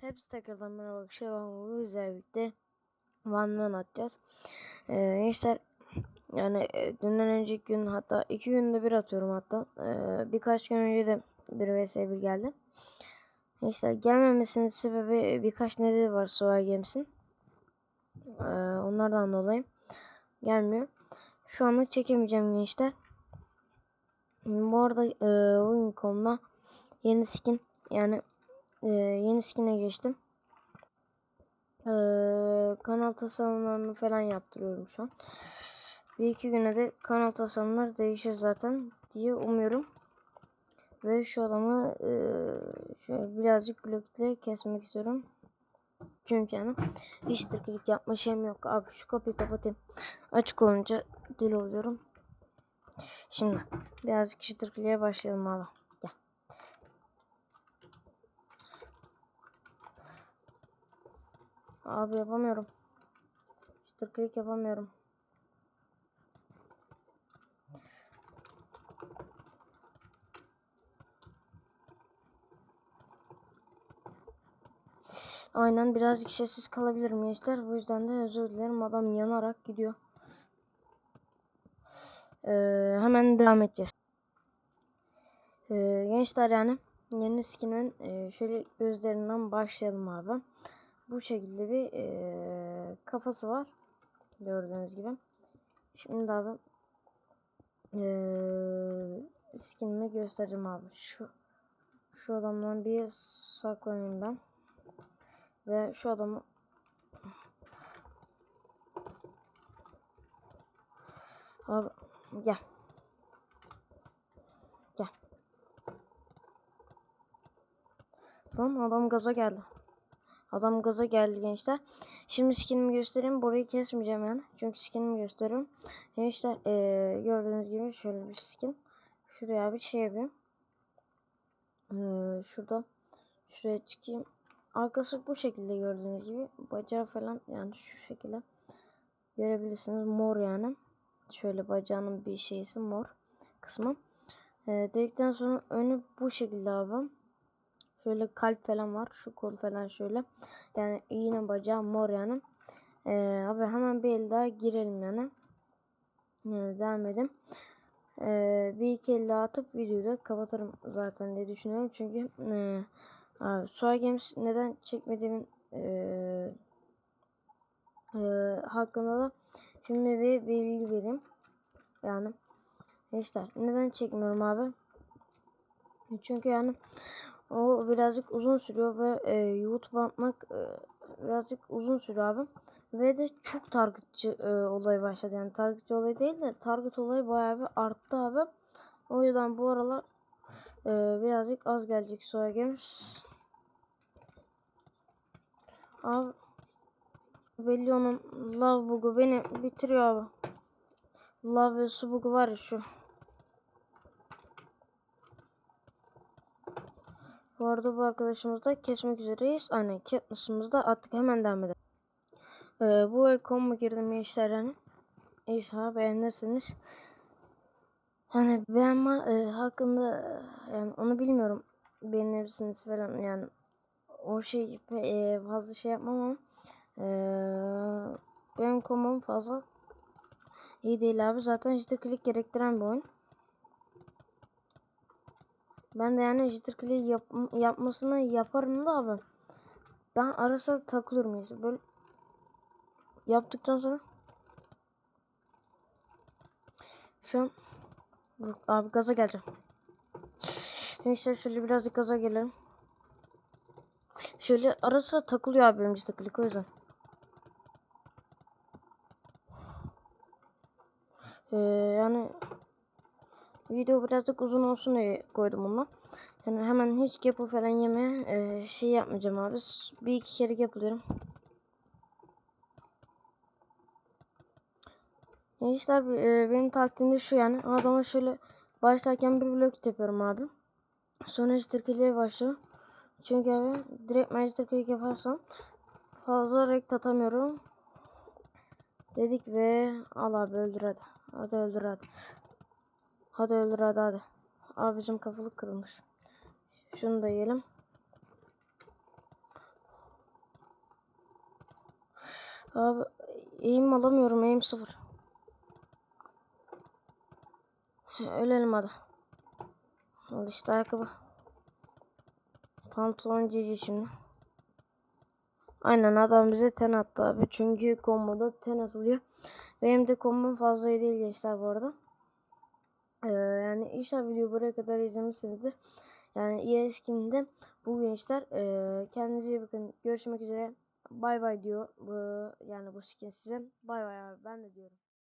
Hepsi tekrardan merhaba arkadaşlar. Ben bu güzel birlikte One Man atacağız. Ee, gençler yani e, dünden önceki gün hatta iki günde bir atıyorum hatta. Ee, birkaç gün önce de bir vs 1 geldi. Gençler gelmemesinin sebebi birkaç nedeni var Soğay Games'in. Ee, onlardan dolayı gelmiyor. Şu anlık çekemeyeceğim gençler. Bu arada e, Oyun.com'da yeni skin yani ee, yeni skin'e geçtim. Ee, kanal tasarımlarını falan yaptırıyorum şu an. Bir iki güne de kanal tasarımlar değişir zaten diye umuyorum. Ve şu adamı e, şöyle birazcık blokle kesmek istiyorum. Çünkü yani hiç tıklık yapma şeyim yok. Abi şu kapıyı kapatayım. Açık olunca deli oluyorum. Şimdi birazcık çıtırklığa başlayalım abi. Gel. Abi yapamıyorum. İşte klik yapamıyorum. Aynen birazcık sessiz kalabilirim gençler. Bu yüzden de özür dilerim. Adam yanarak gidiyor. Ee, hemen devam edeceğiz. Ee, gençler yani yeni skinin e, şöyle gözlerinden başlayalım abi bu şekilde bir e, kafası var. Gördüğünüz gibi. Şimdi abi e, skinimi göstereceğim abi. Şu şu adamdan bir saklanayım ben. Ve şu adamı Abi gel. Gel. Tamam adam gaza geldi. Adam gaza geldi gençler. Şimdi skinimi göstereyim. Burayı kesmeyeceğim yani. Çünkü skinimi gösteriyorum. Gençler ee, gördüğünüz gibi şöyle bir skin. Şuraya bir şey yapayım. Ee, şurada şuraya çıkayım. Arkası bu şekilde gördüğünüz gibi. Bacağı falan yani şu şekilde görebilirsiniz. Mor yani. Şöyle bacağının bir şeysi mor kısmı. Ee, dedikten sonra önü bu şekilde abi. Şöyle kalp falan var. Şu kol falan şöyle. Yani iğne bacağı mor yani. Ee, abi hemen bir el daha girelim yani. yani devam edelim. Ee, bir iki el daha atıp videoyu da kapatırım zaten diye düşünüyorum. Çünkü e, abi Soy Games neden çekmediğimin e, e, hakkında da şimdi bir, bilgi vereyim. Yani işte neden çekmiyorum abi? Çünkü yani o birazcık uzun sürüyor ve e, YouTube atmak e, birazcık uzun sürüyor abi. Ve de çok targetçı e, olayı başladı. Yani targetçı olayı değil de target olayı bayağı bir arttı abi. O yüzden bu aralar e, birazcık az gelecek sonra Games. Abi belli onun love bug'u beni bitiriyor abi. Love ve su bug'u var ya şu. Bu arada bu arkadaşımızı da kesmek üzereyiz. Aynen Katniss'ımızı da attık. Hemen devam edelim. Ee, bu el combo girdim gençler yani. İnşallah beğenirsiniz. Hani beğenme e, hakkında yani onu bilmiyorum. Beğenirsiniz falan yani. O şey e, fazla şey yapmam ama e, benim kombom fazla iyi değil abi. Zaten jitter click gerektiren bir oyun. Ben de yani jitter click yap yapmasını yaparım da abi. Ben arasa takılıyorum işte böyle yaptıktan sonra şu an abi gaza geleceğim. Neyse şöyle birazcık gaza gelelim. Şöyle arasa takılıyor abi benim jitter click o yüzden. Ee, yani video birazcık uzun olsun diye koydum bunu. Yani hemen hiç gapı falan yeme e, şey yapmayacağım abi. Bir iki kere yapıyorum. Gençler e, benim taktiğimde şu yani adama şöyle başlarken bir blok yapıyorum abi. Sonra istirkeliğe başlıyorum. Çünkü abi direkt magic yaparsam fazla rekt atamıyorum. Dedik ve al abi öldür hadi. Hadi öldür hadi. Hadi öldür hadi hadi. Abi bizim kafalık kırılmış. Şunu da yiyelim. Abi eğim alamıyorum eğim sıfır. Ölelim hadi. Al işte ayakkabı. Pantolon cici şimdi. Aynen adam bize ten attı abi. Çünkü komboda ten atılıyor. Benim de kombom fazla değil gençler bu arada. Ee, yani inşallah video buraya kadar izlemişsinizdir. Yani iyi eskinde bu gençler ee, kendinize iyi bakın. Görüşmek üzere. Bay bay diyor. Bu, yani bu skin size. Bay bay abi ben de diyorum.